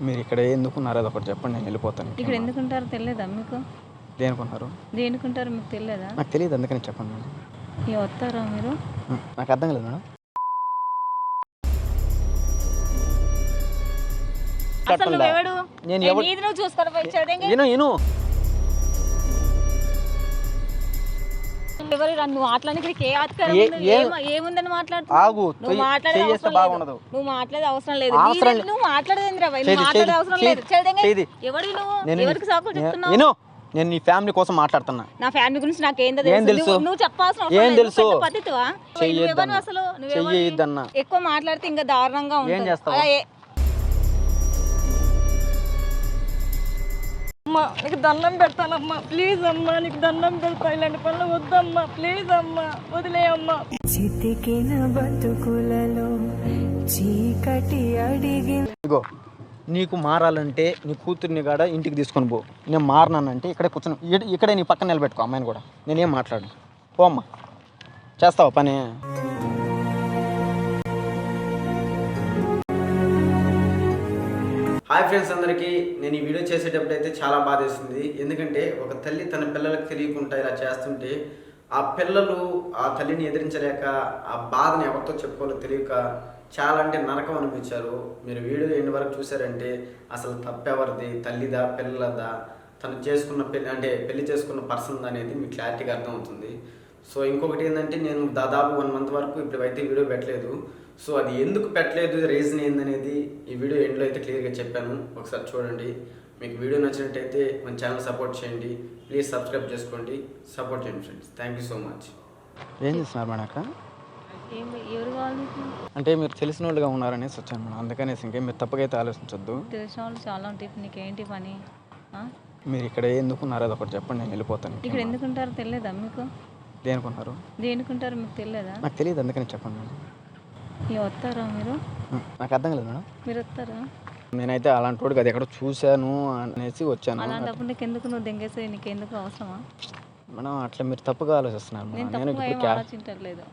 మీరు ఇక్కడ ఎందుకున్నారో? అది ఒకటి చెప్పండి నేను వెళ్ళిపోతాను ఇక్కడ ఎందుకుంటారో తెలియదా మీకు? దేనికున్నారు? దేనికుంటారో మీకు తెలియదా నాకు తెలియదు అందుకని చెప్పండి మేడం. ఇక వస్తారా మీరు? నాకు అర్థం కాలేదు మేడం. అసలు నువ్వెవడు? నేను ఎవడు- చూసుకొని పోయి చదివేంగే. ఈను ఎవరు నువ్వు మాట్లాడి ఇక్కడికి ఏ ఆస్కారం ఏ- ఉంది? ఏ- ఏమ- ఏముందని మాట్లాడుతున్నావు ఆగు నువ్వు చేస్తే అవసరం లేదు. బాగుండదు నువ్వు మాట్లాడేది అవసరం లేదు అవసరం నీదే- లే- నువ్వు మాట్లాడేది రా నువ్వు మాట్లాడే అవసరం లేదు నువ్వు నేను ఎవరికి సపోర్ట్ చెప్తున్నావు నేను నేను నీ ఫ్యామిలీ కోసం మాట్లాడుతున్నా నా ఫ్యామిలీ గురించి నాకు ఏందో ఏం తెలుసు తెలుసు? నువ్వు- నువ్వు చెప్పాల్సిన అవసరం ఏం లేదు. తెలుసు? పెద్ద? చెయ్యొద్దన్న. అసలు? చెయ్యొద్దన్న. ఎక్కువ మాట్లాడితే ఇంకా దారుణంగా ఉంటుంది చేస్తావు? అలా ఏ- అమ్మా నీకు దండం పెడతానమ్మా. ప్లీజ్ అమ్మా నీకు దండం పెడతా. ఇలాంటి పనులు వద్దమ్మా. ప్లీజ్ అమ్మా వదిలేయమ్మా చితికిన బతుకులలో చీకటి అడిగి ఇగో నీకు మారాలంటే నీ కూతుర్ని కాడ ఇంటికి తీసుకొని పో. నేను మారనానంటే ఇక్కడే కూర్చొని. ఇక్కడే నీ పక్కన నిలబెట్టుకో అమ్మాయిని కూడా. నేనేం మాట్లాడు పో అమ్మా. చేస్తావా పని? హాయ్ ఫ్రెండ్స్ అందరికీ. నేను ఈ వీడియో చేసేటప్పుడు అయితే చాలా బాధ ఎందుకంటే ఒక తల్లి తన పిల్లలకు తెలియకుండా ఇలా చేస్తుంటే ఆ పిల్లలు ఆ తల్లిని ఎదిరించలేక ఆ బాధని ఎవరితో చెప్పుకోవాలో తెలియక చాలా అంటే నరకం అనిపించారు మీరు వీడియో ఎన్ని వరకు చూసారంటే అసలు తప్పెవరిది? తల్లిదా? పిల్లలదా? తను చేసుకున్న పెళ్ళి అంటే పెళ్ళి చేసుకున్న పర్సన్ అనేది మీకు క్లారిటీగా అర్థమవుతుంది. సో ఇంకొకటి ఏంటంటే నేను దాదాపు వన్ మంత్ వరకు ఇప్పుడైతే వీడియో పెట్టలేదు. సో అది ఎందుకు పెట్టలేదు? రీజన్ ఏందనేది ఈ వీడియో ఎండ్లో అయితే క్లియర్గా చెప్పాను. ఒకసారి చూడండి. మీకు వీడియో నచ్చినట్టయితే మన ఛానల్ సపోర్ట్ చేయండి. ప్లీజ్ సబ్స్క్రైబ్ చేసుకోండి. సపోర్ట్ చేయండి friends. Thank you so much ఏం చేస్తున్నారు మేడం నీకు? అంటే మీరు తెలిసిన వాళ్ళుగా ఉన్నారనేసి వచ్చాను మేడం. అందుకనేసి ఇంకేం మీరు తప్పకైతే ఆలోచించొద్దు. తెలిసిన వాళ్ళు చాలా ఉంటాయి. నీకేంటి పని? ఆ? మీరు ఇక్కడ ఎందుకున్నారో అది ఒకటి చెప్పండి. నేను వెళ్ళిపోతాను ఇక్కడ ఎందుకుంటారో తెలియదా మీకు? దేనికున్నారు దేనికుంటారో మీకు తెలియదా నాకు తెలియదు అందుకని చెప్పండి మేడం. ఇక వస్తారా మీరు? నాకు అర్థం కాలేదు మేడం. మీరు వస్తారా? నేనైతే అలాంటి వాడికి అది ఎక్కడో చూశాను అనేసి వచ్చాను. అలాంటప్పుడు నీకెందుకు నువ్వు దెంగేసి నీకెందుకు అవసరమా? మేడం అట్లా మీరు తప్పుగా ఆలోచిస్తున్నారు నేను నేను ఇప్పుడు ఆలోచించట్లేదు.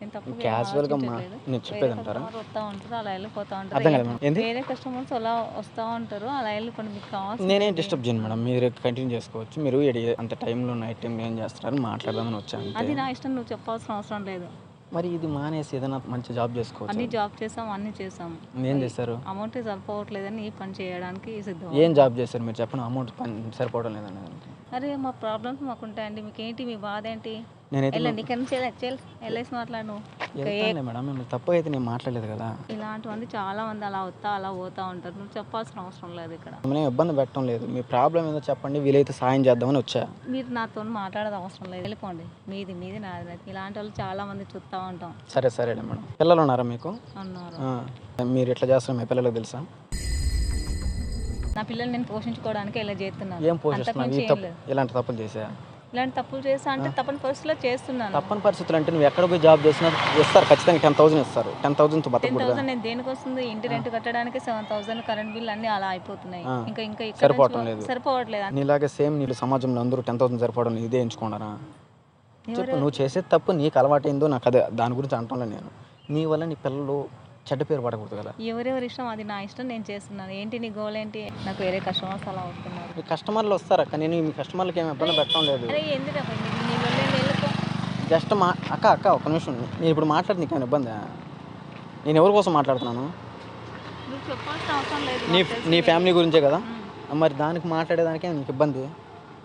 మా ఆలోచించట్లేదు. నేను చెప్పేది అంటారా వస్తూ ఉంటారు అలా వెళ్ళిపోతూ అర్థం ఉంటారు వేరే కస్టమర్స్ అలా వస్తూ ఉంటారు అలా వెళ్ళిపోండి. మీకు కావాల్సిన నేనేం డిస్టర్బ్ చేయను మేడం. మీరు కంటిన్యూ చేసుకోవచ్చు. మీరు అంత టైంలో నైట్ టైం ఏం చేస్తున్నారు మాట్లాడదామని వచ్చాను అది నా ఇష్టం నువ్వు చెప్పాల్సిన అవసరం లేదు. మరి ఇది మానేసి ఏదైనా మంచి జాబ్ చేసుకోవచ్చు? అన్ని జాబ్ చేసాం అన్ని చేసాం. ఏం చేశారు అమౌంట్ సరిపోవట్లేదని ఈ పని చేయడానికి సిద్ధం ఏం జాబ్ చేశారు మీరు చెప్పండి అమౌంట్ పని సరిపోవడం లేదండి దానికి. అరే మా ప్రాబ్లమ్స్ మాకు ఉంటాయండి మీకు ఏంటి మీ బాధ ఏంటి వెళ్ళండి ఇక్కడ నుంచి చెల్ వెళ్ళేసి మాట్లాడు మేడం? మేము తప్పు అయితే నేను మాట్లాడలేదు కదా. ఇలాంటి మంది చాలా మంది అలా వస్తా అలా పోతా ఉంటారు. నువ్వు చెప్పాల్సిన అవసరం లేదు ఇక్కడ. మేము ఇబ్బంది పెట్టడం లేదు. మీ ప్రాబ్లం ఏదో చెప్పండి. వీలైతే సాయం చేద్దామని వచ్చా. మీరు నాతో మాట్లాడేది అవసరం లేదు. వెళ్ళిపోండి. మీది మీది నాది. ఇలాంటి వాళ్ళు చాలా మంది చూస్తూ ఉంటాం. సరే సరేలే మేడం. పిల్లలు ఉన్నారా మీకు? అన్నారు మీరు ఎట్లా చేస్తున్నారు? మీ పిల్లలకు తెలుసా? నా పిల్లల్ని నేను పోషించుకోవడానికి ఇలా చేస్తున్నాను? ఏం పోషిస్తున్నావు. ఇలాంటి తప్పులు చేసా? ఇలాంటి తప్పులు చేస్తా అంటే తప్పని పరిస్థితిలో చేస్తున్నాను. తప్పని పరిస్థితులు అంటే నువ్వు ఎక్కడ పోయి జాబ్ చేసినా ఇస్తారు ఖచ్చితంగా టెన్ థౌసండ్ ఇస్తారు. టెన్ థౌసండ్తో టెన్ థౌసండ్ నేను దేనికి వస్తుంది ఇంటి రెంట్ కట్టడానికి సెవెన్ థౌసండ్ కరెంట్ బిల్ అన్ని అలా అయిపోతున్నాయి. ఇంకా ఇంకా ఇక్కడ సరిపోవటం లేదు. సరిపోవట్లేదు. నీలాగే సేమ్ నీళ్ళు సమాజంలో అందరూ టెన్ థౌసండ్ సరిపోవడం లేదు, ఇదే ఎంచుకున్నారా? చెప్పు నువ్వు చేసేది తప్పు నీకు అలవాటైందో నాకు అదే. దాని గురించి అంటాను నేను. నీ వల్ల నీ పిల్లలు చెడ్డ పేరు పడకూడదు కదా? ఎవరెవరి ఇష్టం? అది నా ఇష్టం నేను చేస్తున్నాను. ఏంటి నీ గోల్ ఏంటి? నాకు వేరే కస్టమర్స్ అలా వస్తున్నారు. మీ కస్టమర్లు వస్తారు? అక్క నేను మీ కస్టమర్లకి ఏమి ఇబ్బంది పెట్టడం లేదు. అరే ఎందుకు అబ్బా నీ- నీ వల్ల నేను వెళ్ళిపో జస్ట్ మా అక్క అక్క ఒక నిమిషం. నేను ఇప్పుడు మాట్లాడి నీకు ఏమైనా ఇబ్బందా? నేను ఎవరి కోసం మాట్లాడుతున్నాను? నువ్వు చెప్పాల్సిన అవసరం లేదు నీ నాకు తెలుసు. నీ ఫ్యామిలీ గురించే కదా? మరి దానికి మాట్లాడేదానికే నీకు ఇబ్బంది?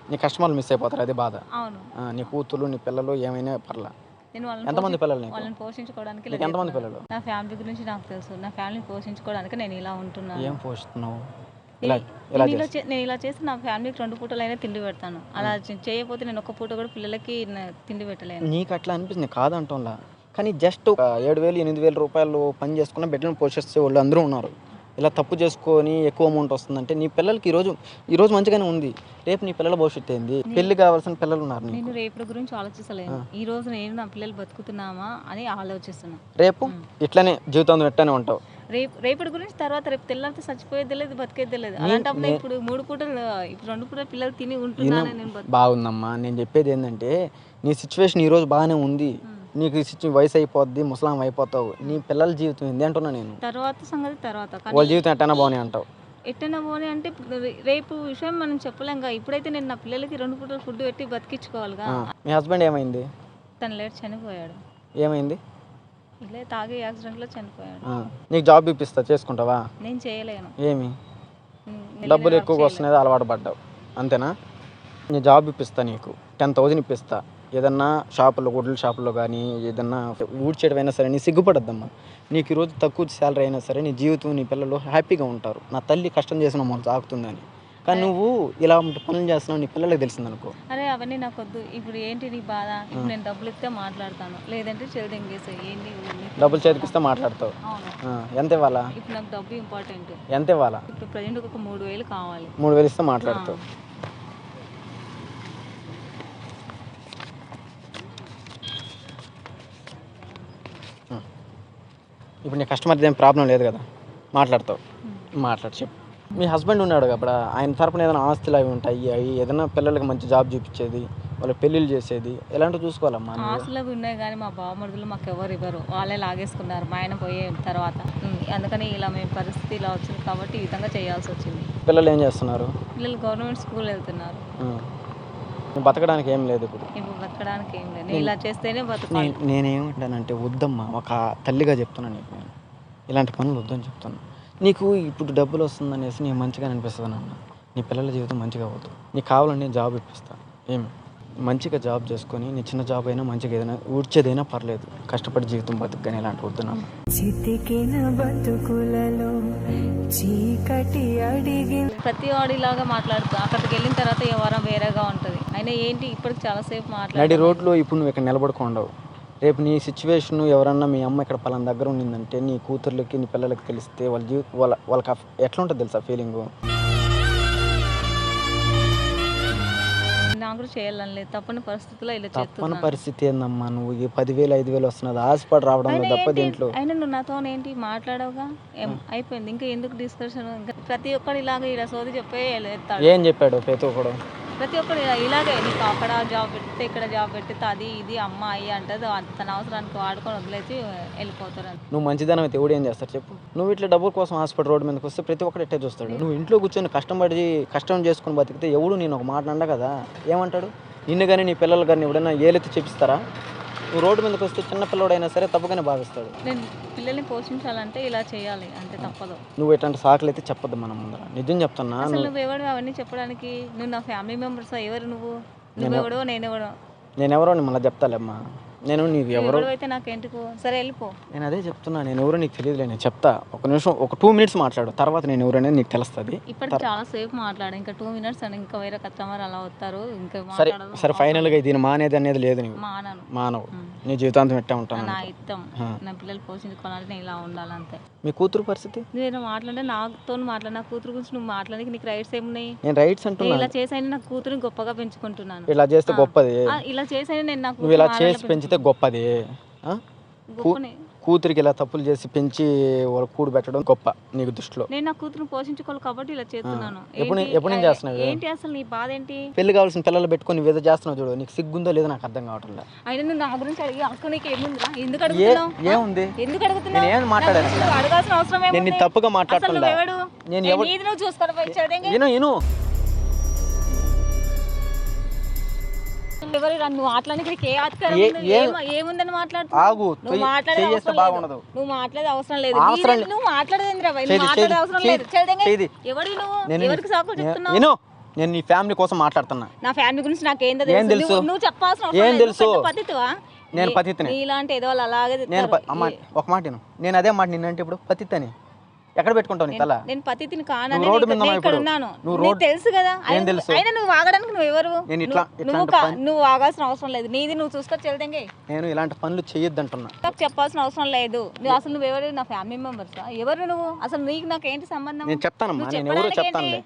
నీ కస్టమర్లు మిస్ అయిపోతారు అది బాధ. అవును. ఆ, నీ కూతురు నీ పిల్లలు ఏమైనా పర్లా. నేను వాళ్ళని పిల్లలు వాళ్ళని పోషించుకోవడానికి ఎంతమంది. పిల్లలు? నా ఫ్యామిలీ గురించి నాకు తెలుసు. నా ఫ్యామిలీని పోషించుకోవడానికి నేను ఇలా ఉంటున్నాను. ఏం పోషిస్తున్నావు? ఇలా ఇలా నేను ఇలా చే- నేను ఇలా చేసి నా ఫ్యామిలీకి రెండు పూటలు అయినా తిండి పెడతాను. అలా చేయకపోతే నేను ఒక పూట కూడా పిల్లలకి తిండి పెట్టలేను. నీకు అట్లా అనిపిస్తుంది. కాదంటంలా కానీ జస్ట్ ఏడు వేలు ఎనిమిది వేల రూపాయలు పని చేసుకున్న బిడ్డలను పోషిస్తే వాళ్ళు అందరూ ఉన్నారు. ఇలా తప్పు చేసుకొని ఎక్కువ అమౌంట్ వస్తుందంటే నీ పిల్లలకి ఈరోజు ఈరోజు మంచిగానే ఉంది. రేపు నీ పిల్లల భవిష్యత్తు ఏంది? పెళ్ళి కావాల్సిన పిల్లలు ఉన్నారు నేను రేపటి గురించి ఆలోచించలేను ఈ రోజు నేను నా పిల్లలు బతుకుతున్నామా అని ఆలోచిస్తున్నా. రేపు? ఇట్లానే జీవితం ఎట్టానే ఉంటావు. రేపు రేపటి గురించి తర్వాత రేపు తెల్లారితే చచ్చిపోయేది లేదు బతికేది లేదు అలాంటప్పుడు ఇప్పుడు మూడు పూటలు ఇప్పుడు రెండు పూటలు పిల్లలు తిని ఉంటున్నానని నేను బతు- బాగుందమ్మా. నేను చెప్పేది ఏంటంటే నీ సిచ్యువేషన్ ఈరోజు బాగానే ఉంది. నీకు వయసు అయిపోద్ది ముసలాం అయిపోతావు నీ పిల్లల జీవితం ఏంది అంటున్నా నేను. తర్వాత సంగతి తర్వాత కానీ వాళ్ళ జీవితం ఎట్టైనా బాగానే అంటావు. ఎట్టైనా పోనీ అంటే రేపు విషయం మనం చెప్పలేంగా ఇప్పుడైతే నేను నా పిల్లలకి రెండు పూటలు ఫుడ్ పెట్టి బతికించుకోవాలిగా. ఆ, మీ హస్బెండ్ ఏమైంది? తను లేట్ చనిపోయాడు. ఏమైంది? ఇలా తాగే యాక్సిడెంట్లో చనిపోయాడు. ఆ, నీకు జాబ్ ఇప్పిస్తా చేసుకుంటావా? నేను చేయలేను. ఏమి? డబ్బులు ఎక్కువగా వస్తున్నాయి అలవాటు పడ్డావు. అంతేనా? నేను జాబ్ ఇప్పిస్తా నీకు టెన్ థౌజండ్ ఇప్పిస్తా. ఏదన్నా షాపులో గుడ్ల షాపులో కానీ ఏదన్నా ఊడ్చేయడమైనా సరే నీ సిగ్గుపడద్దమ్మా. నీకు ఈరోజు తక్కువ శాలరీ అయినా సరే నీ జీవితం నీ పిల్లలు హ్యాపీగా ఉంటారు. నా తల్లి కష్టం చేసిన మొదలు సాగుతుందని కానీ నువ్వు ఇలా పనులు చేస్తున్నావు నీ పిల్లలకి తెలిసిందనుకో. అరే అవన్నీ నాకు వద్దు. ఇప్పుడు ఏంటి నీ బాధ? ఇప్పుడు నేను డబ్బులు ఇస్తే మాట్లాడతాను. లేదంటే చెవిడెంగేసే ఏంటి డబ్బులు చేతికిస్తే మాట్లాడతావు. ఎంత ఇవ్వాలా? ఇప్పుడు నాకు డబ్బు ఇంపార్టెంట్ ఎంత ఇవ్వాలా? ఇప్పుడు ప్రజెంట్ ఒక మూడు వేలు కావాలి. మూడు వేలు ఇస్తే మాట్లాడతావు. ఇప్పుడు నీ కస్టమర్ది ఏం ప్రాబ్లం లేదు కదా? మాట్లాడతావు. మాట్లాడు చెప్పు. మీ హస్బెండ్ ఉన్నాడు అప్పుడు? ఆయన తరపున ఏదైనా ఆస్తులు అవి ఉంటాయి అవి ఏదైనా పిల్లలకి మంచి జాబ్ చూపించేది వాళ్ళకి పెళ్ళిళ్ళు చేసేది ఇలాంటివి చూసుకోవాలమ్మా. ఆస్తులు అవి ఉన్నాయి కానీ మా బావమరుదులు మాకు ఎవరు ఇవ్వరు. వాళ్ళే లాగేసుకున్నారు మా ఆయన పోయే తర్వాత. అందుకని ఇలా మేము పరిస్థితి ఇలా వచ్చింది కాబట్టి ఈ విధంగా చేయాల్సి వచ్చింది. పిల్లలు ఏం చేస్తున్నారు? పిల్లలు గవర్నమెంట్ స్కూల్ వెళ్తున్నారు. బతకడానికి ఏం లేదు ఇప్పుడు. ఇప్పుడు బతకడానికి ఏం లేదు. నేను ఇలా చేస్తేనే బతకాలి నేను నేనేమంటానంటే వద్దమ్మా ఒక తల్లిగా చెప్తున్నాను నీకు నేను. ఇలాంటి పనులు వద్దని చెప్తాను నీకు ఇప్పుడు డబ్బులు వస్తుందనేసి నీకు మంచిగా అనిపిస్తుంది అన్న నీ పిల్లల జీవితం మంచిగా అవుతుంది నీకు కావాలంటే నేను జాబ్ ఇప్పిస్తాను ఏమి మంచిగా జాబ్ చేసుకొని నీ చిన్న జాబ్ అయినా మంచిగా ఏదైనా ఊడ్చేదైనా పర్లేదు. కష్టపడి జీవితం బతుకుని ఇలాంటి వద్దున్నాను చితికిన బతుకులలో చీకటి అడిగి ప్రతి వాడిలాగా మాట్లాడుతూ. అక్కడికి వెళ్ళిన తర్వాత ఎవరం వేరేగా ఉంటుంది. అయినా ఏంటి ఇప్పటికి చాలాసేపు నడి మాట్లాడి రోడ్లో ఇప్పుడు నువ్వు ఇక్కడ నిలబడుకోండవు. రేపు నీ సిచ్యువేషన్ ఎవరన్నా మీ అమ్మ ఇక్కడ పలానా దగ్గర ఉండిందంటే నీ కూతుర్లకి నీ పిల్లలకి తెలిస్తే వాళ్ళ జీవిత వాళ్ళ వాళ్ళకి ఎట్లా ఉంటుంది తెలుసా ఫీలింగు కూడా చేయాలని లేదు. తప్పని పరిస్థితుల్లో ఇలా తప్పని చేస్తున్నాను. పరిస్థితి ఏందమ్మా నువ్వు? ఈ పదివేలు ఐదు వేలు వస్తున్నది. ఆశపడి రావడంలో అయినా తప్ప? దీంట్లో. అయినా నువ్వు నాతో ఏంటి? మాట్లాడవుగా? ఏం? అయిపోయింది. ఇంకా ఎందుకు డిస్కషన్ ఇంకా ప్రతి ఒక్కడు ఇలాగ ఇలా సోది చెప్పే ఎత్తాడు. ఏం చెప్పాడు ప్రతి ఒక్కడు? ప్రతి ఒక్కడు ఇలాగే నీకు అక్కడ జాబ్ పెడితే ఇక్కడ జాబ్ పెడితే అది ఇది అమ్మ అయ్యి అంటది. తన అవసరానికి వాడుకొని వదిలేసి వెళ్ళిపోతారు నువ్వు మంచిదనం అయితే ఎవడు ఏం చేస్తారు చెప్పు. నువ్వు ఇట్లా డబ్బుల కోసం హాస్పిటల్ రోడ్డు మీదకి వస్తే ప్రతి ఒక్కరు ఎట్టే చూస్తాడు. నువ్వు ఇంట్లో కూర్చొని కష్టపడి కష్టం చేసుకుని బతికితే ఎవడు నేను ఒక మాట అండ కదా? ఏమంటాడు? నిన్ను కానీ నీ పిల్లలు కానీ ఎవడైనా ఏలెత్తి చెప్పిస్తారా నువ్వు రోడ్డు మీదకి వస్తే చిన్న పిల్లడైనా సరే తప్పుగానే భావిస్తాడు. నేను పిల్లల్ని పోషించాలంటే ఇలా చేయాలి అంతే తప్పదు. నువ్వు ఇట్లాంటి సాకులు అయితే చెప్పొద్దు మన ముందర. నిజం చెప్తున్నా అసలు నువ్వు ఎవడు అవన్నీ చెప్పడానికి? నువ్వు నా ఫ్యామిలీ మెంబర్స్ ఎవరు నువ్వు? నువ్వెవడో నేనెవడో? నేను ఎవరో నీ మళ్ళీ చెప్తాలేమ్మా. నేను నీకు ఎవరో అయితే నాకెందుకు సరే వెళ్ళిపో. నేను అదే చెప్తున్నా నేను ఎవరో నీకు తెలియదులే నేను చెప్తా. ఒక నిమిషం ఒక టూ మినిట్స్ మాట్లాడు. తర్వాత నేను ఎవరైనా నీకు తెలుస్తుంది. ఇప్పటికి చాలా సేపు మాట్లాడు. ఇంకా టూ మినిట్స్ అని ఇంకా వేరే కస్టమర్ అలా వస్తారు. ఇంకా సరే సరే ఫైనల్గా దీని మానేది అనేది లేదు మానను. మానవు. నీ జీవితాంతం ఎట్టా ఉంటాను నా ఇష్టం. నా పిల్లలు పోషించుకోవాలంటే నేను ఇలా ఉండాలంతే. మీ కూతురు పరిస్థితి? నేను మాట్లాడే నాతో మాట్లాడి నా కూతురు గురించి నువ్వు మాట్లాడడానికి నీకు రైట్స్ ఏమున్నాయి? నేను రైట్స్ నేను అంటున్నా. ఇలా చేసైనా నా కూతురుని గొప్పగా పెంచుకుంటున్నాను. ఇలా చేస్తే గొప్పది. ఇలా చేసైనా నేను నా నువ్వు ఇలా చేసి పెంచితే గొప్పది. కూతురికి ఇలా తప్పులు చేసి పెంచి వాళ్ళ కూడు పెట్టడం గొప్ప నీకు దృష్టిలో. నేను నా కూతురుని పోషించుకోవాలి కాబట్టి ఇలా చేస్తున్నాను. ఎప్పుడు? ఎప్పుడు ఆ, చేస్తున్నావు? ఏంటి అసలు నీ బాధ ఏంటి? పెళ్ళి కావాల్సిన పిల్లలు పెట్టుకొని ఏదో చేస్తున్నావు చూడు నీకు సిగ్గుందో లేదో నాకు అర్థం కావటం లేదు అయినా నువ్వు నా గురించి అడిగి అక్క నీకు ఏముందిరా? ఎందుకు అడుగుతున్నావు? ఏముంది? ఎందుకు అడుగుతున్నావు? నేను ఏం మాట్లాడాను? అడగాల్సిన అవసరం నేను? తప్పుగా మాట్లాడటం నువ్వెవడు నేను ఏ, ఎవడు నీది ఎవరు నువ్వు మాట్లాడడానికి నీకు ఏ ఆస్కారం ఏ- ఉంది? ఏ- ఏమ- ఏముందని మాట్లాడుతున్నావు నువ్వు చెయ్యి- మాట్లాడే చెయ్యి వేస్తే అవసరం లేదు. బాగుండదు నువ్వు మాట్లాడే అవసరం లేదు అవసరం నువ్వు మాట్లాడేది మాట్లాడే అవసరం లేదు. ఎవడివి నువ్వు నేను ఎవరికి సాకులు చెప్తున్నావు నేను నేను నీ ఫ్యామిలీ కోసం మాట్లాడుతున్నా నా ఫ్యామిలీ గురించి నాకేందో ఏం తెలుసు తెలుసు? నువ్వు- నువ్వు చెప్పాల్సిన అవసరం ఏం లేదు. తెలుసు? నువ్వు పెద్ద పతితివా? నేను నీ- పతితినే. నీలాంటి ఏదో వాళ్ళు అలాగే నేను అమ్మ ఒక మాట విను. నేను అదే మాట నిన్నంటే ఇప్పుడు పతిత్ అని ఎక్కడ పెట్టుకుంటావు నీ తల? నేను పతితిని కానని రోడ్డు మీద ఇక్కడ? ఉన్నాను నువ్వు తెలుసు కదా? ఏం అయినా తెలుసు? అయినా నువ్వు వాగడానికి నువ్వు ఎవరు? నేను ఇట్లా- నువ్వు- వాగాల్సిన అవసరం లేదు. నీది నువ్వు చూసుకొని చెల్దంగే నేను ఇలాంటి పనులు నాకు చెప్పాల్సిన అవసరం లేదు. నువ్వు అసలు నువ్వు ఎవరు? నా ఫ్యామిలీ మెంబర్స్ ఎవరు నువ్వు? అసలు నీకు నాకు ఏంటి సంబంధం? నేను చెప్తానమ్మా నువ్వు నేను ఎవరో చెప్తానులే.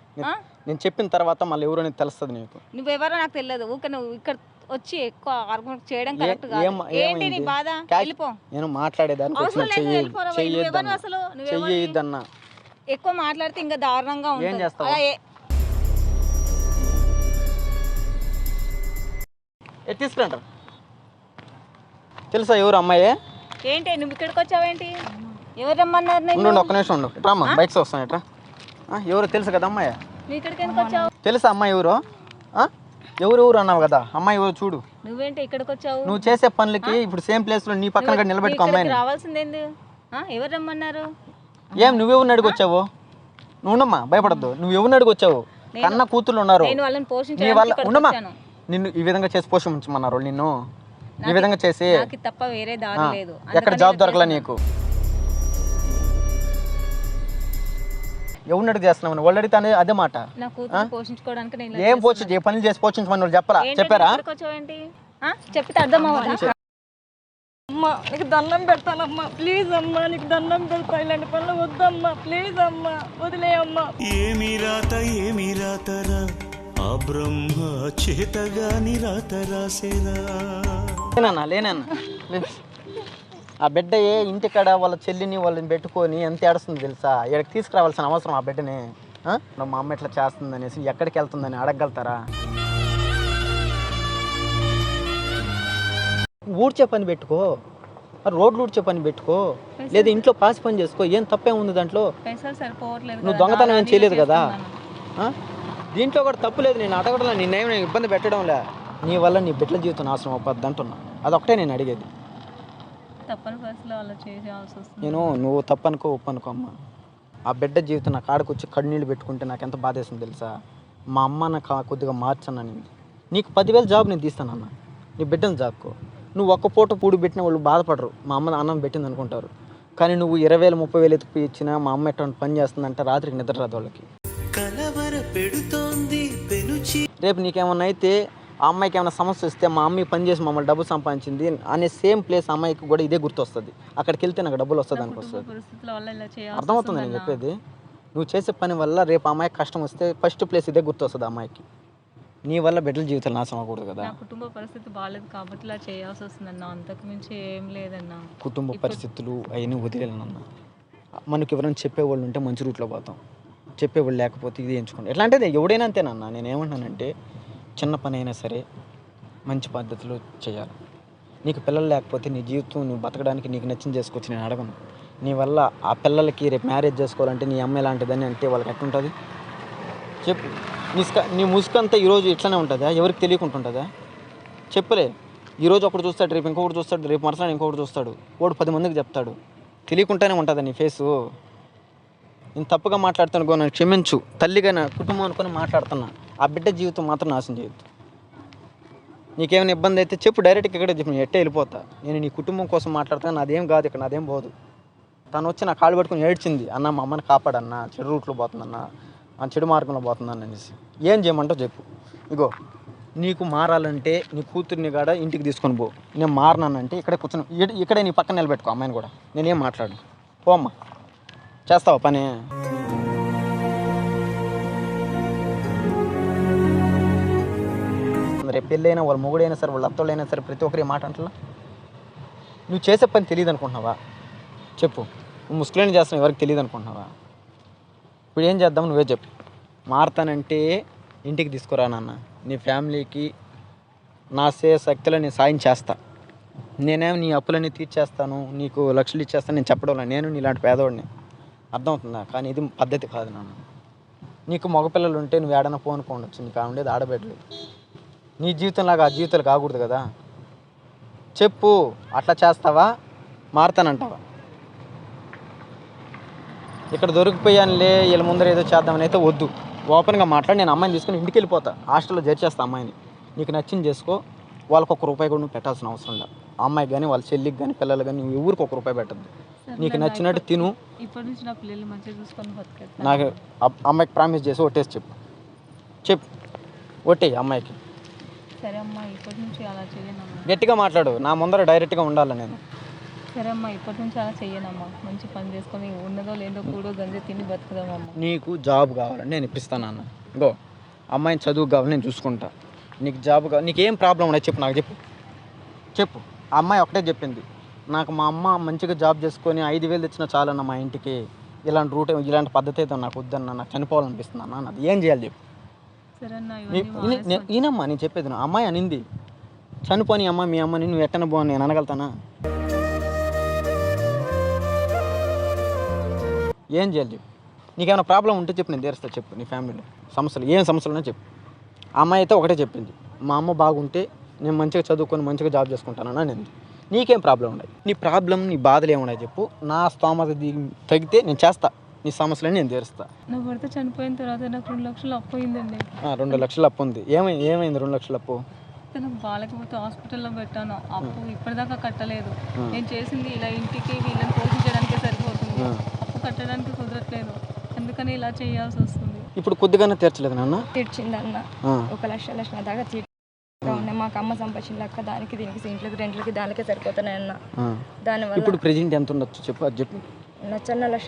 చెప్పిన తర్వాత మళ్ళీ ఎవరో నీకు తెలుస్తుంది నీకు. నువ్వెవరో నాకు తెలియదు. ఊక నువ్వు ఇక్కడ వచ్చి ఎక్కువ ఆర్గ్యుమెంట్ చేయడం కరెక్ట్ కాదు. ఏంటి నీ? బాధ? వెళ్ళిపో. నేను మాట్లాడేదానికి అవసరం లేదు చెయ్యి వెళ్ళిపోరా. నువ్వెవరు అసలు? నువ్వెవరు ఎక్కువ మాట్లాడితే ఇంకా దారుణంగా ఉంటుంది? అలా తీసుకురంటారు తెలుసా ఎవరు అమ్మాయి? ఏంటి నువ్వు ఇక్కడికి వచ్చావేంటి? ఎవరు రమ్మన్నారు ఒక్క నిమిషం ఉండు. రామ్మా బైక్స్ వస్తాను ఎట్రా ఎవరో తెలుసు కదా అమ్మాయి? నువ్వు ఇక్కడికి ఎందుకు వచ్చావు? తెలుసా అమ్మాయి ఎవరో? ఆ? ఎవరు ఎవరు అన్నావు కదా? అమ్మాయి ఎవరు చూడు. నువ్వేంటి ఇక్కడికి వచ్చావు? నువ్వు చేసే పనులకి ఇప్పుడు సేమ్ ప్లేస్లో నీ పక్కన కూడా నిలబెట్టుకో అమ్మాయిని. ఇక్కడికి రావాల్సిందేంది ఎవరు రమ్మన్నారు? ఏం నువ్వెవరిని అడిగి వచ్చావు నువ్వునమ్మా భయపడద్దు. నువ్వు ఎవరిని అడిగి వచ్చావు కన్న కూతుర్లు ఉన్నారు. నీ వల్ల ఉండమ్మా. నిన్ను ఈ విధంగా చేసి పోషించమన్నారు నిన్ను. ఈ విధంగా చేసి తప్ప వేరే దారి లేదు. ఎక్కడ జాబ్ దొరకలే. నీకు? ఎవరిని అడిగి చేస్తున్నావు వాళ్ళు అడిగితే అదే మాట. నా కూతురు పోషించుకోవడానికి నేను ఇలా ఏం. పోషించి ఏ పనులు చేసి పోషించమని వాళ్ళు చెప్పరా? ఏంటి చెప్పారా? ఇక్కడికి వచ్చావేంటి? ఆ? చెప్పితే అర్థం అవ్వదా అమ్మా నీకు దండం పెడతానమ్మా. ప్లీజ్ అమ్మా నీకు దండం పెడతా. ఇలాంటి పనులు వద్దమ్మా. ప్లీజ్ అమ్మా వదిలేయమ్మా ఏమి రాత ఏమి రాతరా ఆ బ్రహ్మ చేతగాని రాత రాసేరా. లేనన్నా లేనన్నా. లే. ఆ బిడ్డ ఏ ఇంటికాడ వాళ్ళ చెల్లిని వాళ్ళని పెట్టుకొని ఎంత ఏడుస్తుంది తెలుసా? ఇక్కడికి తీసుకురావాల్సిన అవసరం ఆ బిడ్డని? మా అమ్మ ఇట్లా చేస్తుంది అనేసి ఎక్కడికి వెళ్తుందని అడగగలుగుతారా? ఊడ్చే పని పెట్టుకో. రోడ్లు ఊడ్చే పని పెట్టుకో. లేదా ఇంట్లో పాసి పని చేసుకో. ఏం తప్పే ఉంది దాంట్లో? నువ్వు దొంగతనం ఏం చేయలేదు కదా? దీంట్లో కూడా తప్పు లేదు. నేను అడగడం నిన్నేమి నేను ఇబ్బంది పెట్టడంలే? నీ వల్ల నీ బిడ్డల జీవితం నాశనం అవ్వద్దు అంటున్నా. అదొకటే నేను అడిగేది. తప్పని పరిస్థితిలో అలా చేయాల్సి వస్తుంది. నేను నువ్వు తప్పనుకో ఒప్పనుకో అమ్మ. ఆ బిడ్డ జీవితం నా కాడకు వచ్చి కన్నీళ్ళు పెట్టుకుంటే నాకు ఎంత బాధేస్తుంది తెలుసా? మా అమ్మ నాకు కొద్దిగా మార్చనని నీకు పదివేలు జాబ్ నేను తీస్తానన్న నీ బిడ్డను జాబ్కో నువ్వు ఒక్క పూట పూడి పెట్టిన వాళ్ళు బాధపడరు. మా అమ్మ అన్నం పెట్టింది అనుకుంటారు. కానీ నువ్వు ఇరవై వేలు ముప్పై వేలు ఎత్తుకు ఇచ్చినా మా అమ్మ ఎటువంటి పని చేస్తుందంటే రాత్రికి నిద్ర రాదు వాళ్ళకి. కలవర పెడుతోంది పెనుచి రేపు నీకేమన్నా అయితే ఆ అమ్మాయికి ఏమైనా సమస్య వస్తే మా అమ్మాయి పని చేసి మమ్మల్ని డబ్బు సంపాదించింది అనే సేమ్ ప్లేస్ అమ్మాయికి కూడా ఇదే గుర్తొస్తుంది. అక్కడికి వెళ్తే నాకు డబ్బులు వస్తుంది అనిపిస్తుంది. అర్థమవుతుంది నేను. చెప్పేది? నువ్వు చేసే పని వల్ల రేపు అమ్మాయికి కష్టం వస్తే ఫస్ట్ ప్లేస్ ఇదే గుర్తొస్తుంది అమ్మాయికి. నీ వల్ల బిడ్డల జీవితాలు నాశనం అవ్వకూడదు కదా. కుటుంబ పరిస్థితి బాగాలేదు కాబట్టి ఇలా చేయాల్సి వస్తుందన్న అంతకు మించి ఏం లేదన్న. కుటుంబ పరిస్థితులు అవన్నీ వదిలేనన్న మనకి ఎవరైనా చెప్పేవాళ్ళు ఉంటే మంచి రూట్లో పోతాం. చెప్పేవాళ్ళు లేకపోతే ఇది ఎంచుకోండి. ఎట్లా అంటే ఎవడైనా అంతేనన్న. నేను ఏమంటానంటే చిన్న పని అయినా సరే మంచి పద్ధతిలో చేయాలి. నీకు పిల్లలు లేకపోతే నీ జీవితం నువ్వు బతకడానికి నీకు నచ్చింది చేసుకోవచ్చు నేను అడగను. నీ వల్ల ఆ పిల్లలకి రేపు మ్యారేజ్ చేసుకోవాలంటే నీ అమ్మాయి లాంటిదని అంటే వాళ్ళకి ఎట్లుంటుంది చెప్పు. నీ నీ ముసుకంతా ఈరోజు ఇట్లానే ఉంటుందా? ఎవరికి తెలియకుంటుంటుందా? చెప్పలే. ఈరోజు ఒకడు చూస్తాడు రేపు ఇంకొకటి చూస్తాడు రేపు మరుసటి ఇంకొకటి చూస్తాడు. వాడు పది మందికి చెప్తాడు. తెలియకుండానే ఉంటుందా నీ ఫేసు? నేను తప్పుగా మాట్లాడుతాను గో నన్ను క్షమించు. తల్లిగా నా కుటుంబం అనుకొని మాట్లాడుతున్నా. ఆ బిడ్డ జీవితం మాత్రం నాశనం చేయొద్దు. నీకేమైనా ఇబ్బంది అయితే చెప్పు డైరెక్ట్గా ఇక్కడే చెప్పు నేను ఎట్టే వెళ్ళిపోతా. నేను నీ కుటుంబం కోసం మాట్లాడతాను నాదేం కాదు ఇక్కడ నాదేం పోదు. తను వచ్చి నా కాళ్ళు పట్టుకొని ఏడ్చింది అన్న మా అమ్మని కాపాడన్న చెడు రూట్లో పోతుందన్న ఆ చెడు మార్గంలో పోతుందన్న అనేసి ఏం చేయమంటావు చెప్పు. ఇగో నీకు మారాలంటే నీ కూతుర్ని కాడ ఇంటికి తీసుకొని పో. నేను మారనానంటే ఇక్కడే కూర్చొని ఇక్కడే నీ పక్కన నిలబెట్టుకో అమ్మాయిని కూడా. నేనేం మాట్లాడు పో అమ్మా చేస్తావా పనే? పెళ్ళైనా వాళ్ళ మొగుడైనా సరే వాళ్ళ అత్తోళ్ళైనా సరే ప్రతి ఒక్కరి మాట అంటలా? నువ్వు చేసే పని తెలియదు అనుకుంటున్నావా చెప్పు. నువ్వు ముస్లిం చేస్తున్నావు ఎవరికి తెలియదు అనుకుంటున్నావా ఇప్పుడు ఏం చేద్దాం నువ్వే చెప్పు. మారతానంటే ఇంటికి తీసుకురా నాన్న. నీ ఫ్యామిలీకి నా సే శక్తిలో నేను సాయం చేస్తా. నేనేం నీ అప్పులన్నీ తీర్చేస్తాను. నీకు లక్షలు ఇచ్చేస్తాను. నేను చెప్పడం లేదు. నేను నీలాంటి పేదవాడిని అర్థమవుతుందా? కానీ ఇది పద్ధతి కాదు నాన్న. నీకు మగపిల్లలు ఉంటే నువ్వు ఏడైనా ఫోన్ కొనవచ్చు నీకు ఆ ఉండేది ఆడబెట్టలేదు నీ జీవితంలాగా ఆ జీవితాలు కాకూడదు కదా? చెప్పు అట్లా చేస్తావా? మారతానంటావా? ఇక్కడ దొరికిపోయానులే వీళ్ళ ముందర ఏదో చేద్దామని అయితే వద్దు. ఓపెన్గా మాట్లాడి నేను అమ్మాయిని తీసుకుని ఇంటికి వెళ్ళిపోతా. హాస్టల్లో చేర్చేస్తా అమ్మాయిని. నీకు నచ్చింది చేసుకో వాళ్ళకి ఒక రూపాయి కూడా నువ్వు పెట్టాల్సిన అవసరం లేదు. అమ్మాయికి కానీ వాళ్ళ చెల్లికి కానీ పిల్లలు కానీ నువ్వు ఎవరికి ఒక రూపాయి పెట్టద్దు. నీకు నచ్చినట్టు తిను. ఇప్పటి నుంచి నా పిల్లలు మంచిగా చూసుకొని నాకు అమ్మాయికి ప్రామిస్ చేసి ఒట్టేసి చెప్పు. చెప్పు. ఒట్టేయి అమ్మాయికి. సరే అమ్మా ఇప్పటి నుంచి అలా చేయనమ్మా. గట్టిగా మాట్లాడు. నా ముందర డైరెక్ట్గా ఉండాలి నేను. సరే అమ్మా ఇప్పటి నుంచి అలా చెయ్యనమ్మా మంచి పని చేసుకొని ఉన్నదో లేదో కూడో గంజి తిని బతుకుదామమ్మా. నీకు జాబ్ కావాలని నేను ఇప్పిస్తాను అన్న గో అమ్మాయిని చదువు కావాలి నేను చూసుకుంటా. నీకు జాబ్ కావాలి నీకు ఏం ప్రాబ్లం ఉండదు చెప్పు నాకు చెప్పు. చెప్పు. ఆ అమ్మాయి ఒకటే చెప్పింది. నాకు మా అమ్మ మంచిగా జాబ్ చేసుకొని ఐదు వేలు తెచ్చినా చాలన్న మా ఇంటికి. ఇలాంటి రూట్ ఇలాంటి పద్ధతి అయితే నాకు వద్దన్న నాకు చనిపోవాలనిపిస్తుంది అన్న నాది ఏం చేయాలి చెప్పు. ఈనమ్మా నేను చెప్పేది నువ్వు. అమ్మాయి అనింది. చనిపోని అమ్మ మీ అమ్మని నువ్వు ఎట్టన అని నేను అనగలుగుతానా? ఏం చేయాలి చెప్పు. నీకేమైనా ప్రాబ్లం ఉంటే చెప్పు నేను తీరుస్తా చెప్పు నీ ఫ్యామిలీలో. సమస్యలు ఏం సమస్యలు ఉన్నాయో చెప్పు అమ్మాయి అయితే ఒకటే చెప్పింది. మా అమ్మ బాగుంటే నేను మంచిగా చదువుకొని మంచిగా జాబ్ చేసుకుంటానని నేను నీకేం ప్రాబ్లం ఉన్నాయి నీ ప్రాబ్లం నీ బాధలు ఏమున్నాయి చెప్పు. నా స్తోమత దిగి- తగ్గితే నేను చేస్తా. నీ సమస్యలని నేను తీరుస్తా. నా భర్త చనిపోయిన తర్వాత నాకు రెండు లక్షలు అప్పు అయిందండి. ఆ, రెండు లక్షలు అప్పు ఉంది. ఏమైంది ఏమైంది రెండు లక్షల అప్పు? తనకు బాగాలేకపోతే హాస్పిటల్లో పెట్టాను. అప్పు ఇప్పటిదాకా కట్టలేదు. నేను చేసింది ఇలా ఇంటికి వీళ్ళని పోషించడానికే సరిపోతుంది. అప్పు కట్టడానికి కుదరట్లేదు. అందుకని ఇలా చేయాల్సి వస్తుంది. ఇప్పుడు కొద్దిగానే తీర్చలేదు నాన్న? తీర్చిందన్న ఆ, ఒక లక్ష లక్షల దాకా తీర్చి ఉన్నాయి మాకు అమ్మ సంపాదించిన లెక్క దానికి దీనికి ఇంట్లోకి రెంట్లకి దానికే సరిపోతున్నాయి అన్న. ఆ. దానివల్ల ఇప్పుడు ప్రెజెంట్ ఎంత ఉండొచ్చు చెప్పు అది చెప్పు నచ్చన్న లక్ష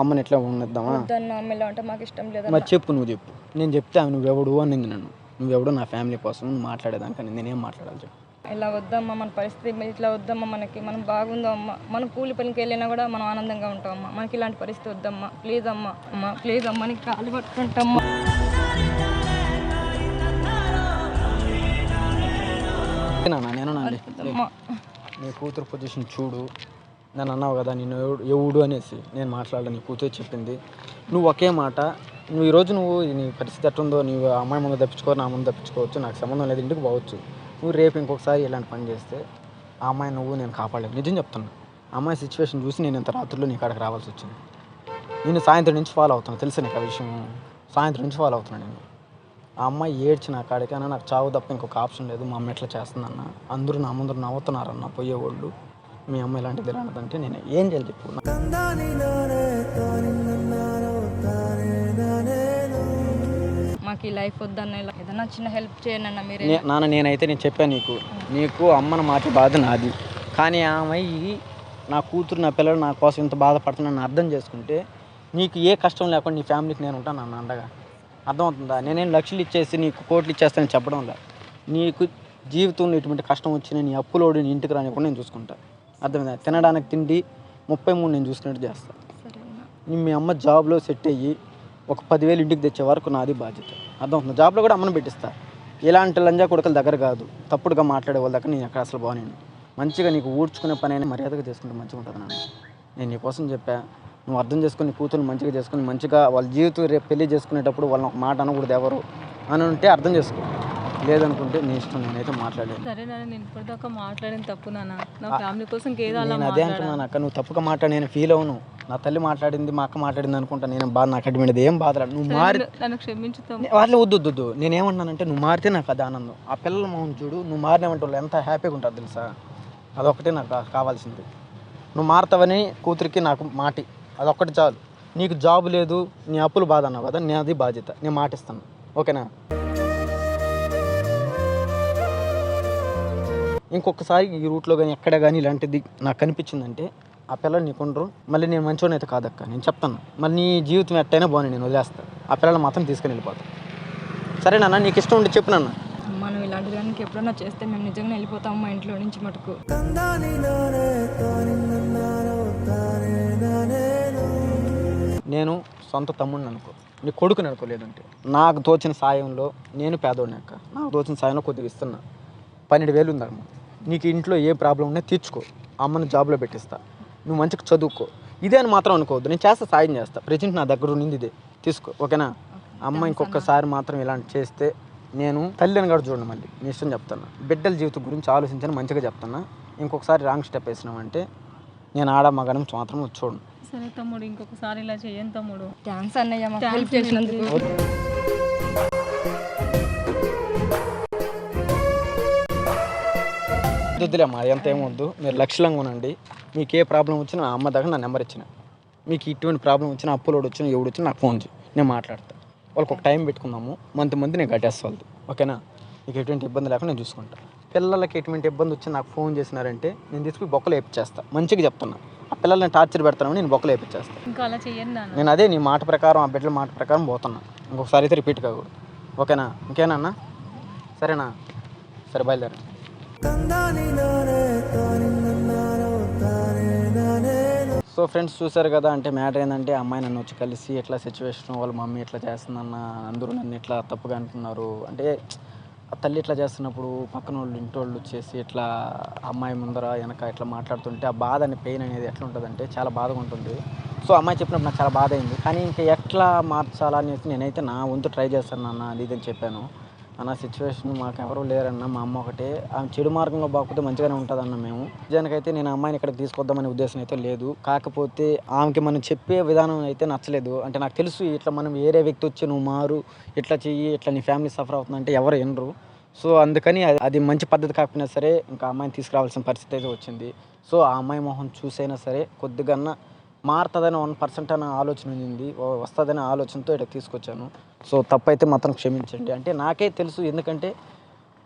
అమ్మని ఎట్లా ఉండద్దామా వద్దన్న అమ్మ ఇలా ఉంటే మాకు ఇష్టం లేదు మరి చెప్పు నువ్వు చెప్పు. నేను చెప్తే ఆమె నువ్వెవడు అనింది నన్ను. నువ్వెవడు నా ఫ్యామిలీ కోసం నువ్వు మాట్లాడేదానికి నేనేం మాట్లాడాలి చెప్పు. ఇలా వద్దమ్మా మన పరిస్థితి ఇట్లా వద్దమ్మా మనకి మనం బాగుందో అమ్మ. మనం కూలి పనికి వెళ్ళినా కూడా మనం ఆనందంగా ఉంటాం అమ్మా. మనకి ఇలాంటి పరిస్థితి వద్దమ్మా. ప్లీజ్ అమ్మా అమ్మా ప్లీజ్ అమ్మా నీకు కాలు పట్టుకుంటామ్మా. నేను నీ కూతురు పొజిషన్ చూడు. నన్ను అన్నావు కదా నేను ఎవడు ఎవడు అనేసి నేను మాట్లాడాలని నీ కూతురు చెప్పింది. నువ్వు ఒకే మాట నువ్వు ఈరోజు నువ్వు నీ పరిస్థితి ఎట్టుందో నువ్వు ఆ అమ్మాయి ముందు తప్పించుకో నా ముందు తప్పించుకోవచ్చు నాకు సంబంధం లేదు ఇంటికి పోవచ్చు. నువ్వు రేపు ఇంకొకసారి ఇలాంటి పని చేస్తే ఆ అమ్మాయి నువ్వు నేను కాపాడలేదు నిజం చెప్తున్నా. అమ్మాయి సిచ్యువేషన్ చూసి నేను ఇంత రాత్రుల్లో నీ కాడికి రావాల్సి వచ్చింది. నేను సాయంత్రం నుంచి ఫాలో అవుతాను తెలుసు నీకు ఆ విషయం? సాయంత్రం నుంచి ఫాలో అవుతున్నాను నేను. ఆ అమ్మాయి ఏడ్చి నా కాడికైనా నాకు చావు తప్ప ఇంకొక ఆప్షన్ లేదు మా అమ్మ ఎట్లా చేస్తుందన్న? అందరూ నా ముందర నవ్వుతున్నారన్న పోయేవాళ్ళు. మీ అమ్మ ఇలాంటిది రానదంటే నేను ఏం చేయాలి చెప్పు. మాకు ఈ లైఫ్ వద్దన్న ఇలా ఏదైనా చిన్న హెల్ప్ చేయండి అన్న మీరే నాన్న నేనైతే నేను చెప్పాను నీకు. నీకు అమ్మను మాట బాధ నాది. కానీ ఆ అమ్మాయి నా కూతురు నా పిల్లలు నా కోసం ఇంత బాధపడుతున్నాను అర్థం చేసుకుంటే నీకు ఏ కష్టం లేకుండా నీ ఫ్యామిలీకి నేను ఉంటాను అన్న అండగా. అర్థమవుతుందా? నేనేం లక్షలు ఇచ్చేసి నీకు కోట్లు ఇచ్చేస్తానని చెప్పడం లే నీకు జీవితంలో ఎటువంటి కష్టం వచ్చినా నీ అప్పులోడు నీ ఇంటికి రానికుండా నేను చూసుకుంటా. అర్థమైందా? తినడానికి తిండి ముప్పై మూడు నేను చూసుకున్నట్టు చేస్తాను మీ అమ్మ జాబ్లో సెట్ అయ్యి ఒక పదివేలు ఇంటికి తెచ్చే వరకు నాది బాధ్యత. అర్థమవుతుంది? జాబ్లో కూడా అమ్మను పెట్టిస్తా. ఇలాంటి లంజా కొడుకుల దగ్గర కాదు. తప్పుడుగా మాట్లాడే వాళ్ళ దగ్గర నేను ఎక్కడ అసలు బాగానేను మంచిగా నీకు ఊడ్చుకునే పని అయినా మర్యాదగా చేసుకుంటే మంచిగా ఉంటుంది నాన్న. నేను నీ కోసం చెప్పా. నువ్వు అర్థం చేసుకుని కూతురు మంచిగా చేసుకుని మంచిగా వాళ్ళ జీవితం రేపు పెళ్ళి చేసుకునేటప్పుడు వాళ్ళని ఒక మాట అనకూడదు ఎవరు. అని ఉంటే అర్థం చేసుకో. లేదనుకుంటే నీ ఇష్టం నేనైతే మాట్లాడలేను. సరే నాన్న నేను ఇప్పటిదాకా మాట్లాడిన తప్పు నాన్న. నా ఫ్యామిలీ కోసం ఏదో అలా నేను అదే అంటున్నాను అక్క. నువ్వు తప్పుగా మాట్లాడి నేను ఫీల్ అవును. నా తల్లి మాట్లాడింది మా అక్క మాట్లాడింది అనుకుంటా నేను బాధ నాకు అడ్మిట్ ఏం బాధ. నువ్వు మారి నన్ను- నన్ను క్షమించుతాం నే- వాళ్ళు వద్దు వద్దు, వద్దు. నేను ఏమన్నానంటే నువ్వు మారితే నాకు అది ఆనందం. ఆ పిల్లల మౌన్ చూడు నువ్వు మారినామంటే వాళ్ళు ఎంత హ్యాపీగా ఉంటారు తెలుసా? అదొకటే నాకు కావాల్సింది. నువ్వు మారుతావని కూతురికి నాకు మాటి. అదొక్కటి చాలు. నీకు జాబ్ లేదు నీ అప్పులు బాధ అన్నావు కదా నేను అది బాధ్యత. నేను మాటిస్తాను. ఓకేనా? ఇంకొకసారి ఈ రూట్లో కానీ ఎక్కడ కానీ ఇలాంటిది నాకు కనిపించిందంటే ఆ పిల్లలు నీకుండరు మళ్ళీ నేను మంచోని అయితే కాదక్క నేను చెప్తాను. మళ్ళీ నీ జీవితం ఎట్టయినా బాగుంది నేను వదిలేస్తాను ఆ పిల్లలు మాత్రం తీసుకుని వెళ్ళిపోతాను సరే నాన్న నీకు ఇష్టం ఉంటే చెప్పు నాన్న. మనం ఇలాంటి దానికి ఎప్పుడైనా చేస్తే మేము నిజంగా వెళ్ళిపోతాం మా ఇంట్లో నుంచి మటుకు. నేను సొంత తమ్ముడిని అనుకో. నీ కొడుకుని అనుకోలేదంటే. నాకు తోచిన సాయంలో నేను పేదోడిని అక్క. నాకు తోచిన సాయంలో కొద్దిగా ఇస్తున్నా. పన్నెండు వేలు ఉందమ్మా. నీకు ఇంట్లో ఏ ప్రాబ్లం ఉన్నా తీర్చుకో. అమ్మని జాబ్లో పెట్టిస్తా. నువ్వు మంచిగా చదువుకో. ఇదే అని మాత్రం అనుకోవద్దు. నేను చేస్తా సాయం చేస్తా. ప్రజెంట్ నా దగ్గర ఉన్నది ఇదే. తీసుకో ఓకేనా? అమ్మ ఇంకొకసారి మాత్రం ఇలాంటి చేస్తే నేను తల్లిని కూడా చూడండి మళ్ళీ. నీ ఇష్టం చెప్తాను బిడ్డల జీవితం గురించి ఆలోచించని మంచిగా చెప్తాను ఇంకొకసారి రాంగ్ స్టెప్ వేసినామంటే నేను ఆడ మగడం మాత్రం చూడండి. సరే తమ్ముడు ఇంకొకసారి ఇలా చేయను తమ్ముడు. థ్యాంక్స్ అన్నయ్య హెల్ప్ చేసినందుకు. వద్దులేమ్మా ఎంత ఏమొద్దు మీరు లక్షలంగా ఉండండి. మీకు ఏ ప్రాబ్లం వచ్చినా అమ్మ దగ్గర నా నెంబర్ ఇచ్చిన. మీకు ఇటువంటి ప్రాబ్లం వచ్చినా అప్పులోడు వచ్చినా ఎవడు వచ్చినా నాకు ఫోన్ చేయి. నేను మాట్లాడతాను వాళ్ళకి ఒక టైం పెట్టుకుందాము. మంత్ మంత్ నేను కట్టేస్తా వాళ్ళది. ఓకేనా? మీకు ఎటువంటి ఇబ్బంది లేకుండా నేను చూసుకుంటా. పిల్లలకి ఎటువంటి ఇబ్బంది వచ్చి నాకు ఫోన్ చేసినారంటే నేను తీసుకుని బొక్కలు వేపించేస్తా. మంచిగా చెప్తున్నా. ఆ పిల్లల్ని టార్చర్ పెడతానని నేను బొక్కలు వేపించేస్తాను ఇంకా అలా చేయను నాన్న. నేను అదే నీ మాట ప్రకారం ఆ బిడ్డల మాట ప్రకారం పోతున్నా. ఇంకొకసారి అయితే రిపీట్ కాకూడదు. ఓకేనా? ఇంకేనా సరేనా? సరే బయలుదేరండి. సో ఫ్రెండ్స్ చూసారు కదా అంటే మ్యాటర్ ఏంటంటే అమ్మాయి నన్ను వచ్చి కలిసి ఎట్లా సిచ్యువేషన్ వాళ్ళ మమ్మీ ఎట్లా చేస్తుందన్న అందరూ నన్ను ఎట్లా తప్పుగా అంటున్నారు. అంటే ఆ తల్లి ఇట్లా చేస్తున్నప్పుడు పక్కన వాళ్ళు ఇంటి వాళ్ళు వచ్చేసి ఇట్లా అమ్మాయి ముందర వెనక ఇట్లా మాట్లాడుతుంటే ఆ బాధ అనే పెయిన్ అనేది ఎట్లా ఉంటుందంటే చాలా బాధగా ఉంటుంది. సో అమ్మాయి చెప్పినప్పుడు నాకు చాలా బాధ అయింది. కానీ ఇంకా ఎట్లా మార్చాలా అనేసి నేనైతే నా వంతు ట్రై చేస్తాను అన్న అది ఇది అని చెప్పాను. అన్న సిచ్యువేషన్ మాకు ఎవరు లేరన్న మా అమ్మ ఒకటే. ఆమె చెడు మార్గంలో బాగుపోతే మంచిగానే ఉంటుందన్న మేము. నిజానికైతే నేను అమ్మాయిని ఇక్కడికి తీసుకొద్దామనే ఉద్దేశం అయితే లేదు. కాకపోతే ఆమెకి మనం చెప్పే విధానం అయితే నచ్చలేదు. అంటే నాకు తెలుసు ఇట్లా మనం వేరే వ్యక్తి వచ్చి నువ్వు మారు ఇట్లా చెయ్యి ఇట్లా నీ ఫ్యామిలీ సఫర్ అవుతుందంటే ఎవరు వినరు. సో అందుకని అది- అది మంచి పద్ధతి కాకపోయినా సరే ఇంకా అమ్మాయిని తీసుకురావాల్సిన పరిస్థితి అయితే వచ్చింది. సో ఆ అమ్మాయి మొహం చూసైనా సరే కొద్దిగా మారుతుందని వన్ పర్సెంట్ అనే ఆలోచన ఉంది. ఓ- వస్తుందనే ఆలోచనతో ఇక్కడ తీసుకొచ్చాను. సో తప్పైతే మాత్రం క్షమించండి. అంటే నాకే తెలుసు ఎందుకంటే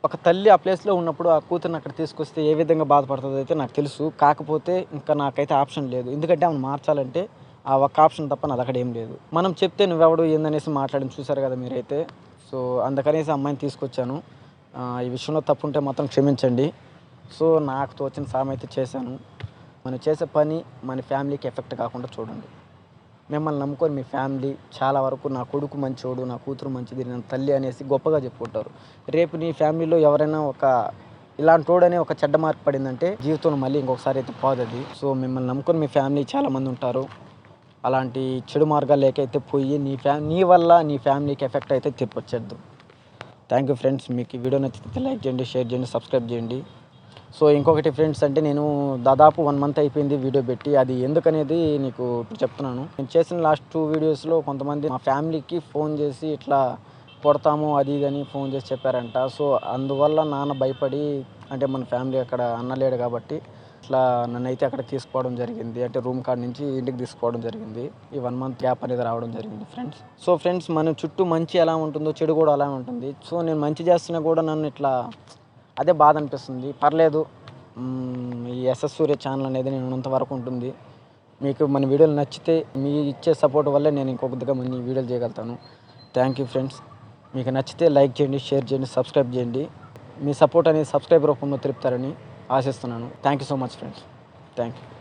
ఒక తల్లి ఆ ప్లేస్లో ఉన్నప్పుడు ఆ కూతురుని అక్కడ తీసుకొస్తే ఏ విధంగా బాధపడుతుందో అయితే నాకు తెలుసు. కాకపోతే ఇంకా నాకైతే ఆప్షన్ లేదు. ఎందుకంటే ఆమెను మార్చాలంటే ఆ ఒక్క ఆప్షన్ తప్ప నాది అక్కడ ఏం లేదు. మనం చెప్తే నువ్వెవడు ఏందనేసి మాట్లాడడం చూసారు కదా మీరైతే. సో అందుకనేసి అమ్మాయిని తీసుకొచ్చాను. ఈ విషయంలో తప్పు ఉంటే మాత్రం క్షమించండి. సో నాకు తోచిన సాయం అయితే చేశాను. మనం చేసే పని మన ఫ్యామిలీకి ఎఫెక్ట్ కాకుండా చూడండి. మిమ్మల్ని నమ్ముకొని మీ ఫ్యామిలీ చాలా వరకు నా కొడుకు మంచోడు నా కూతురు మంచిది నా తల్లి అనేసి గొప్పగా చెప్పుకుంటారు. రేపు నీ ఫ్యామిలీలో ఎవరైనా ఒక ఇలాంటి వాడనే ఒక చెడ్డ మార్పు పడిందంటే జీవితంలో మళ్ళీ ఇంకొకసారి అయితే పోదది సో మిమ్మల్ని నమ్ముకొని మీ ఫ్యామిలీ చాలామంది ఉంటారు. అలాంటి చెడు మార్గాలు లేకైతే పోయి నీ ఫ్యా నీ వల్ల నీ ఫ్యామిలీకి ఎఫెక్ట్ అయితే తెప్పొచ్చేద్దు. Thank you friends. మీకు వీడియో నచ్చితే లైక్ చేయండి షేర్ చేయండి సబ్స్క్రైబ్ చేయండి. సో ఇంకొకటి ఫ్రెండ్స్ అంటే నేను దాదాపు వన్ మంత్ అయిపోయింది వీడియో పెట్టి. అది ఎందుకనేది నీకు ఇప్పుడు చెప్తున్నాను. నేను చేసిన లాస్ట్ టూ వీడియోస్లో కొంతమంది మా ఫ్యామిలీకి ఫోన్ చేసి ఇట్లా కొడతాము అది ఇది అని ఫోన్ చేసి చెప్పారంట. సో అందువల్ల నాన్న భయపడి అంటే మన ఫ్యామిలీ అక్కడ అన్నలేడు కాబట్టి ఇట్లా నన్ను అయితే అక్కడ తీసుకోవడం జరిగింది. అంటే రూమ్ కాడ నుంచి ఇంటికి తీసుకోవడం జరిగింది. ఈ వన్ మంత్ గ్యాప్ అనేది రావడం జరిగింది ఫ్రెండ్స్. సో ఫ్రెండ్స్ మన చుట్టూ మంచి ఎలా ఉంటుందో చెడు కూడా అలా ఉంటుంది. సో నేను మంచి చేస్తున్నా కూడా నన్ను ఇట్లా అదే బాధ అనిపిస్తుంది. పర్లేదు. ఈ ఎస్ఎస్ సూర్య ఛానల్ అనేది నేను ఉన్నంతవరకు ఉంటుంది. మీకు మన వీడియోలు నచ్చితే మీ ఇచ్చే సపోర్ట్ వల్లే నేను ఇంకొద్దిగా మంచి వీడియోలు చేయగలుగుతాను. థ్యాంక్ యూ ఫ్రెండ్స్ మీకు నచ్చితే లైక్ చేయండి షేర్ చేయండి సబ్స్క్రైబ్ చేయండి. మీ సపోర్ట్ అనేది సబ్స్క్రైబ్ రూపంలో తెలుపుతారని ఆశిస్తున్నాను. Thank you so much friends thank you